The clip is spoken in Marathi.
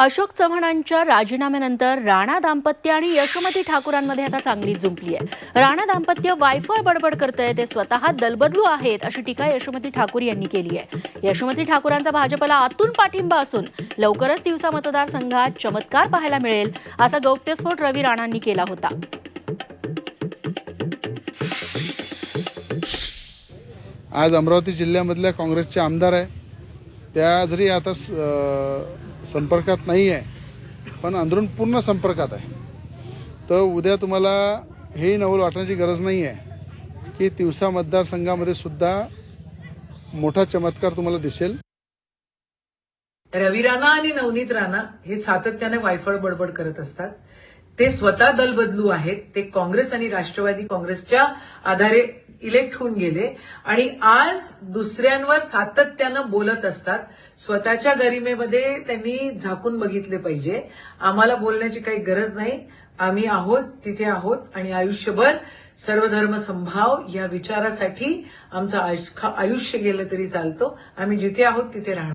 अशोक चव्हाणांच्या राजीनाम्यानंतर राणा दाम्पत्य आणि यशोमती ठाकूरांमध्ये आता चांगली जुंपली आहे. राणा दाम्पत्य वायफळ बडबड करतंय ते स्वतः दलबदलू आहेत अशी टीका यशोमती ठाकूर यांनी केली आहे. यशोमती ठाकूरांचा भाजपला आतून पाठिंबा असून लवकरच दिवसा मतदारसंघात चमत्कार पाहायला मिळेल असा गौप्यस्फोट रवी राणांनी केला होता. आज अमरावती जिल्ह्यामधल्या काँग्रेसचे आमदार आहे. त्या जरी आता संपर्कात नाही आहे पण अंदरून पूर्ण संपर्कात आहे. तर उद्या तुम्हाला हे नवल वाटण्याची गरज नाही आहे की तिवसा मतदारसंघामध्ये सुद्धा मोठा चमत्कार तुम्हाला दिसेल. रवी राणा आणि नवनीत राणा हे सातत्याने वायफळ बडबड करत असतात. ते स्वतः दल बदलू आहेत ते काँग्रेस आणि राष्ट्रवादी काँग्रेसच्या आधारे इलेक्ट होऊन गेले. आणि आज दुसऱ्यांवर सातत्यानं बोलत असतात. स्वतःच्या गरिमेमध्ये त्यांनी झाकून बघितले पाहिजे. आम्हाला बोलण्याची काही गरज नाही. आम्ही आहोत तिथे आहोत आणि आयुष्यभर सर्वधर्म संभाव या विचारासाठी आमचं आयुष्य- आयुष्य गेलं तरी चालतो. आम्ही जिथे आहोत तिथे राहणार.